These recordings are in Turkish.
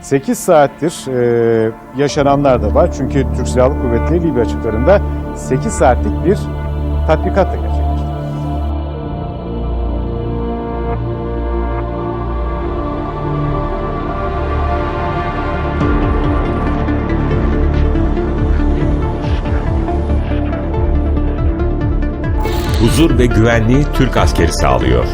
8 saattir e, yaşananlar da var. Çünkü Türk Silahlı Kuvvetleri Libya açıklarında 8 saatlik bir tatbikat da gerçekleştirdi. huzur ve güvenliği Türk askeri sağlıyor.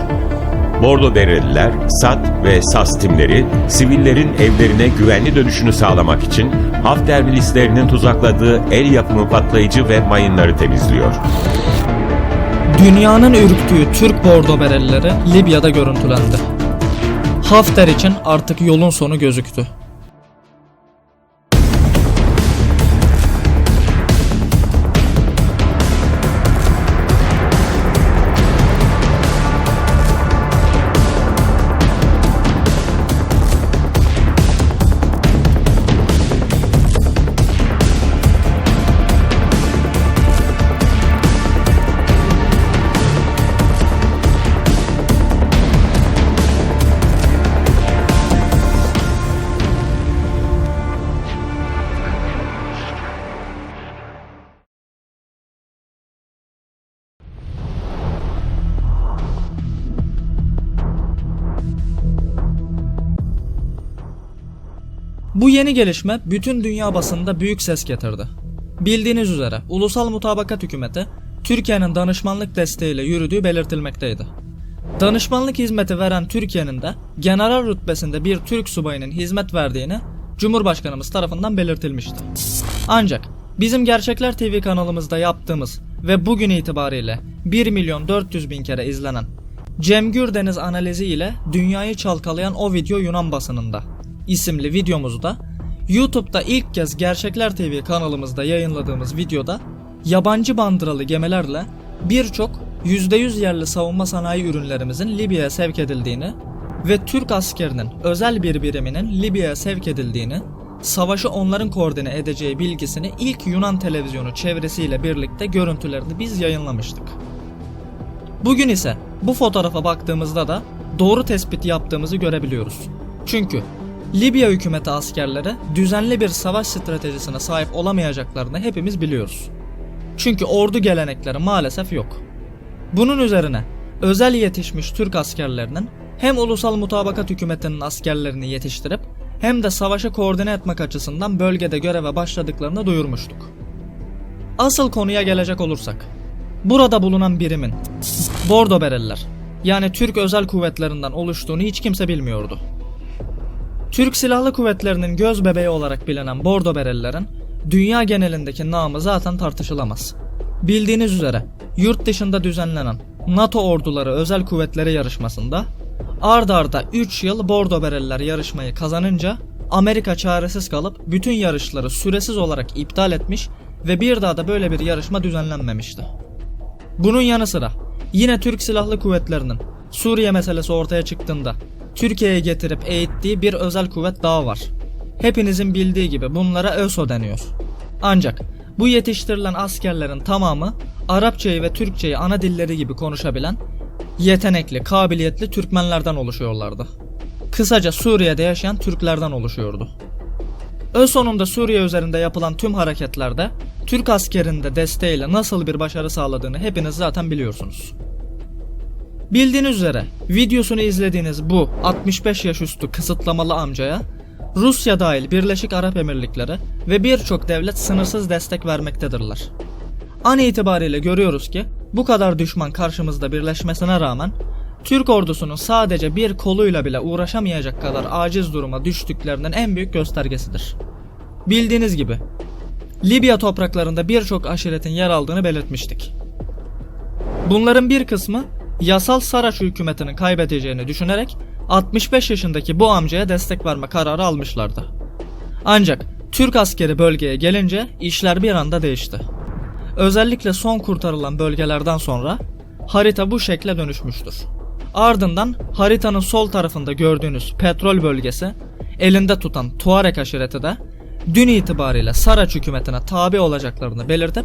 Bordo Bereliler, SAT ve SAS timleri sivillerin evlerine güvenli dönüşünü sağlamak için Hafter milislerinin tuzakladığı el yapımı patlayıcı ve mayınları temizliyor. Dünyanın ürktüğü Türk bordo berelileri Libya'da görüntülendi. Hafter için artık yolun sonu gözüktü. Bu yeni gelişme bütün dünya basında büyük ses getirdi. Bildiğiniz üzere Ulusal Mutabakat Hükümeti Türkiye'nin danışmanlık desteğiyle yürüdüğü belirtilmekteydi. Danışmanlık hizmeti veren Türkiye'nin de general rütbesinde bir Türk subayının hizmet verdiğini Cumhurbaşkanımız tarafından belirtilmişti. Ancak bizim Gerçekler TV kanalımızda yaptığımız ve bugün itibariyle 1 milyon 400 bin kere izlenen Cem Gürdeniz analizi ile dünyayı çalkalayan o video Yunan basınında isimli videomuzu da YouTube'da ilk kez Gerçekler TV kanalımızda yayınladığımız videoda yabancı bandıralı gemilerle birçok %100 yerli savunma sanayi ürünlerimizin Libya'ya sevk edildiğini ve Türk askerinin özel bir biriminin Libya'ya sevk edildiğini, savaşı onların koordine edeceği bilgisini ilk Yunan televizyonu çevresiyle birlikte görüntülerini biz yayınlamıştık. Bugün ise bu fotoğrafa baktığımızda da doğru tespit yaptığımızı görebiliyoruz. Çünkü Libya hükümeti askerleri düzenli bir savaş stratejisine sahip olamayacaklarını hepimiz biliyoruz. Çünkü ordu gelenekleri maalesef yok. Bunun üzerine özel yetişmiş Türk askerlerinin hem ulusal mutabakat hükümetinin askerlerini yetiştirip hem de savaşı koordine etmek açısından bölgede göreve başladıklarını duyurmuştuk. Asıl konuya gelecek olursak, burada bulunan birimin Bordo Bereliler yani Türk özel kuvvetlerinden oluştuğunu hiç kimse bilmiyordu. Türk Silahlı Kuvvetleri'nin göz bebeği olarak bilinen Bordo Berelilerin dünya genelindeki namı zaten tartışılamaz. Bildiğiniz üzere yurt dışında düzenlenen NATO orduları özel kuvvetleri yarışmasında ard arda 3 yıl Bordo Bereliler yarışmayı kazanınca Amerika çaresiz kalıp bütün yarışları süresiz olarak iptal etmiş ve bir daha da böyle bir yarışma düzenlenmemişti. Bunun yanı sıra yine Türk Silahlı Kuvvetleri'nin Suriye meselesi ortaya çıktığında Türkiye'ye getirip eğittiği bir özel kuvvet daha var. Hepinizin bildiği gibi bunlara ÖSO deniyor. Ancak bu yetiştirilen askerlerin tamamı Arapçayı ve Türkçeyi ana dilleri gibi konuşabilen, yetenekli, kabiliyetli Türkmenlerden oluşuyorlardı. Kısaca Suriye'de yaşayan Türklerden oluşuyordu. ÖSO'nun da Suriye üzerinde yapılan tüm hareketlerde Türk askerinin de desteğiyle nasıl bir başarı sağladığını hepiniz zaten biliyorsunuz. Bildiğiniz üzere videosunu izlediğiniz bu 65 yaş üstü kısıtlamalı amcaya Rusya dahil Birleşik Arap Emirlikleri ve birçok devlet sınırsız destek vermektedirler. An itibariyle görüyoruz ki bu kadar düşman karşımızda birleşmesine rağmen Türk ordusunun sadece bir koluyla bile uğraşamayacak kadar aciz duruma düştüklerinin en büyük göstergesidir. Bildiğiniz gibi Libya topraklarında birçok aşiretin yer aldığını belirtmiştik. Bunların bir kısmı yasal Saraç hükümetinin kaybedeceğini düşünerek 65 yaşındaki bu amcaya destek verme kararı almışlardı. Ancak Türk askeri bölgeye gelince işler bir anda değişti. Özellikle son kurtarılan bölgelerden sonra harita bu şekle dönüşmüştür. Ardından haritanın sol tarafında gördüğünüz petrol bölgesi elinde tutan Tuareg aşireti de dün itibariyle Saraç hükümetine tabi olacaklarını belirtip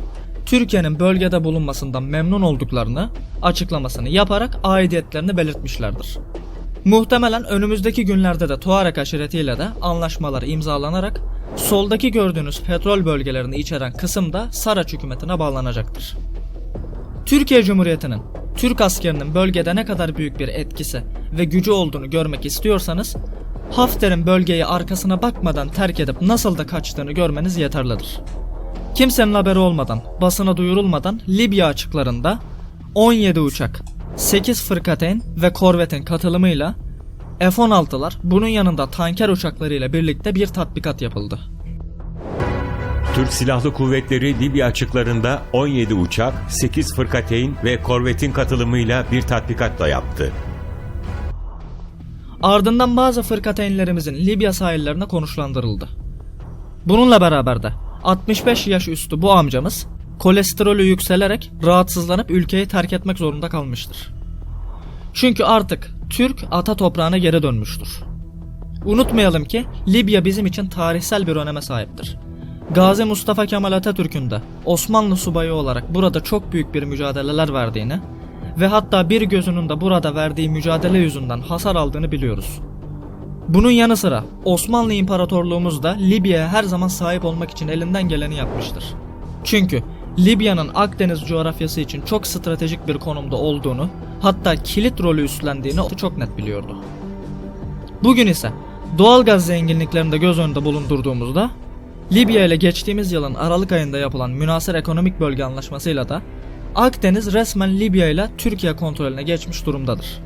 Türkiye'nin bölgede bulunmasından memnun olduklarını açıklamasını yaparak aidiyetlerini belirtmişlerdir. Muhtemelen önümüzdeki günlerde de Tuareg aşiretiyle de anlaşmalar imzalanarak soldaki gördüğünüz petrol bölgelerini içeren kısım da Saraç hükümetine bağlanacaktır. Türkiye Cumhuriyeti'nin Türk askerinin bölgede ne kadar büyük bir etkisi ve gücü olduğunu görmek istiyorsanız Hafter'in bölgeyi arkasına bakmadan terk edip nasıl da kaçtığını görmeniz yeterlidir. Kimsenin haberi olmadan, basına duyurulmadan Libya açıklarında 17 uçak, 8 fırkateyn ve korvetin katılımıyla F-16'lar bunun yanında tanker uçaklarıyla birlikte bir tatbikat yapıldı. Türk Silahlı Kuvvetleri Libya açıklarında 17 uçak, 8 fırkateyn ve korvetin katılımıyla bir tatbikat da yaptı. Ardından bazı fırkateynlerimizin Libya sahillerine konuşlandırıldı. Bununla beraber de 65 yaş üstü bu amcamız kolesterolü yükselerek rahatsızlanıp ülkeyi terk etmek zorunda kalmıştır. Çünkü artık Türk ata toprağına geri dönmüştür. Unutmayalım ki Libya bizim için tarihsel bir öneme sahiptir. Gazi Mustafa Kemal Atatürk'ün de Osmanlı subayı olarak burada çok büyük bir mücadeleler verdiğini ve hatta bir gözünün de burada verdiği mücadele yüzünden hasar aldığını biliyoruz. Bunun yanı sıra Osmanlı İmparatorluğumuz da Libya'ya her zaman sahip olmak için elinden geleni yapmıştır. Çünkü Libya'nın Akdeniz coğrafyası için çok stratejik bir konumda olduğunu, hatta kilit rolü üstlendiğini çok net biliyordu. Bugün ise doğalgaz zenginliklerini de göz önünde bulundurduğumuzda Libya ile geçtiğimiz yılın Aralık ayında yapılan münasır ekonomik bölge anlaşmasıyla da Akdeniz resmen Libya ile Türkiye kontrolüne geçmiş durumdadır.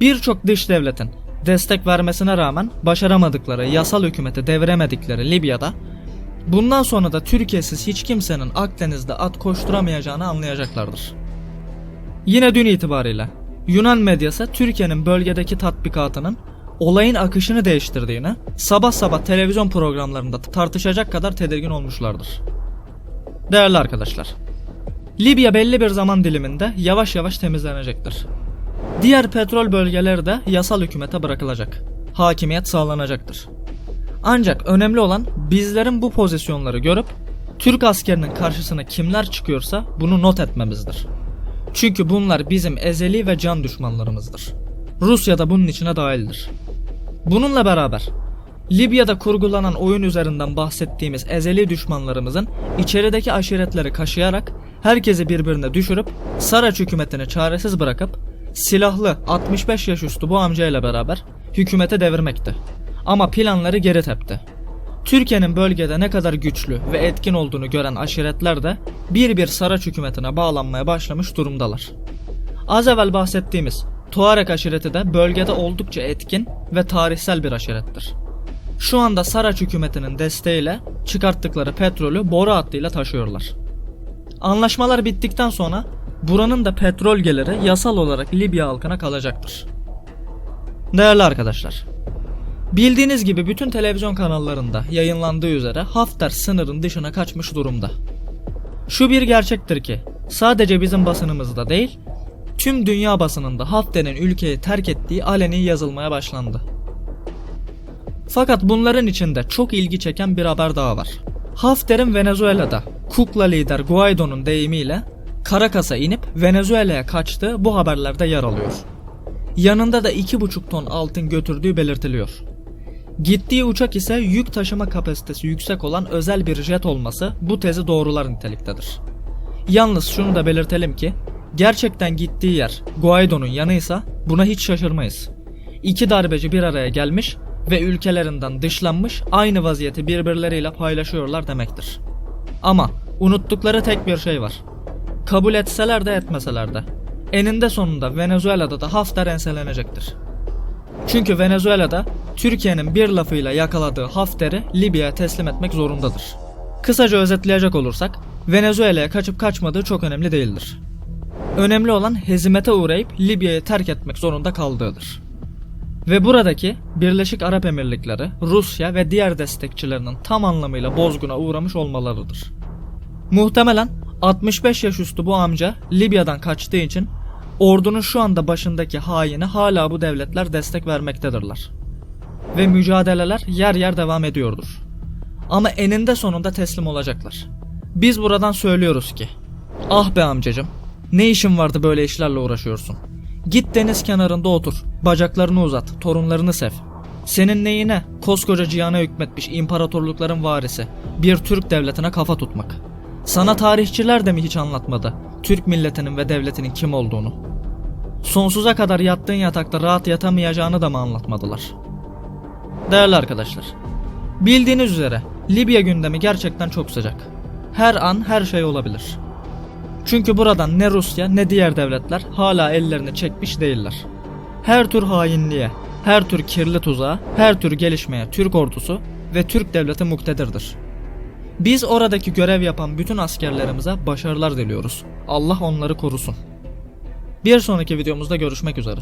Birçok dış devletin destek vermesine rağmen başaramadıkları yasal hükümeti deviremedikleri Libya'da bundan sonra da Türkiye'siz hiç kimsenin Akdeniz'de at koşturamayacağını anlayacaklardır. Yine dün itibariyle Yunan medyası Türkiye'nin bölgedeki tatbikatının olayın akışını değiştirdiğini sabah sabah televizyon programlarında tartışacak kadar tedirgin olmuşlardır. Değerli arkadaşlar, Libya belli bir zaman diliminde yavaş yavaş temizlenecektir. Diğer petrol bölgeleri de yasal hükümete bırakılacak. Hakimiyet sağlanacaktır. Ancak önemli olan bizlerin bu pozisyonları görüp Türk askerinin karşısına kimler çıkıyorsa bunu not etmemizdir. Çünkü bunlar bizim ezeli ve can düşmanlarımızdır. Rusya da bunun içine dahildir. Bununla beraber Libya'da kurgulanan oyun üzerinden bahsettiğimiz ezeli düşmanlarımızın içerideki aşiretleri kaşıyarak herkesi birbirine düşürüp Saraç hükümetini çaresiz bırakıp silahlı 65 yaş üstü bu amcayla beraber hükümete devirmekti. Ama planları geri tepti. Türkiye'nin bölgede ne kadar güçlü ve etkin olduğunu gören aşiretler de bir bir Saraç hükümetine bağlanmaya başlamış durumdalar. Az evvel bahsettiğimiz Tuareg aşireti de bölgede oldukça etkin ve tarihsel bir aşirettir. Şu anda Saraç hükümetinin desteğiyle çıkarttıkları petrolü boru hattıyla taşıyorlar. Anlaşmalar bittikten sonra buranın da petrol geliri yasal olarak Libya halkına kalacaktır. Değerli arkadaşlar, bildiğiniz gibi bütün televizyon kanallarında yayınlandığı üzere Hafter sınırın dışına kaçmış durumda. Şu bir gerçektir ki sadece bizim basınımızda değil, tüm dünya basınında Hafter'in ülkeyi terk ettiği aleni yazılmaya başlandı. Fakat bunların içinde çok ilgi çeken bir haber daha var. Hafter'in Venezuela'da kukla lider Guaido'nun deyimiyle Caracas'a inip Venezuela'ya kaçtığı bu haberlerde yer alıyor. Yanında da 2,5 ton altın götürdüğü belirtiliyor. Gittiği uçak ise yük taşıma kapasitesi yüksek olan özel bir jet olması bu tezi doğrular niteliktedir. Yalnız şunu da belirtelim ki gerçekten gittiği yer Guaido'nun yanıysa buna hiç şaşırmayız. İki darbeci bir araya gelmiş ve ülkelerinden dışlanmış aynı vaziyeti birbirleriyle paylaşıyorlar demektir. Ama unuttukları tek bir şey var. Kabul etseler de etmeseler de eninde sonunda Venezuela'da da Hafter enselenecektir. Çünkü Venezuela'da Türkiye'nin bir lafıyla yakaladığı Hafter'i Libya'ya teslim etmek zorundadır. Kısaca özetleyecek olursak Venezuela'ya kaçıp kaçmadığı çok önemli değildir. Önemli olan hezimete uğrayıp Libya'yı terk etmek zorunda kaldığıdır. Ve buradaki Birleşik Arap Emirlikleri, Rusya ve diğer destekçilerinin tam anlamıyla bozguna uğramış olmalarıdır. Muhtemelen 65 yaş üstü bu amca Libya'dan kaçtığı için ordunun şu anda başındaki haini hala bu devletler destek vermektedirler. Ve mücadeleler yer yer devam ediyordur. Ama eninde sonunda teslim olacaklar. Biz buradan söylüyoruz ki Ah be amcacım ne işin vardı böyle işlerle uğraşıyorsun. Git deniz kenarında otur, bacaklarını uzat, torunlarını sev. Senin neyine koskoca cihana hükmetmiş imparatorlukların varisi bir Türk devletine kafa tutmak. Sana tarihçiler de mi hiç anlatmadı Türk milletinin ve devletinin kim olduğunu? Sonsuza kadar yattığın yatakta rahat yatamayacağını da mı anlatmadılar? Değerli arkadaşlar, bildiğiniz üzere Libya gündemi gerçekten çok sıcak. Her an her şey olabilir. Çünkü buradan ne Rusya ne diğer devletler hala ellerini çekmiş değiller. Her tür hainliğe, her tür kirli tuzağa, her tür gelişmeye Türk ordusu ve Türk devleti muktedirdir. Biz oradaki görev yapan bütün askerlerimize başarılar diliyoruz. Allah onları korusun. Bir sonraki videomuzda görüşmek üzere.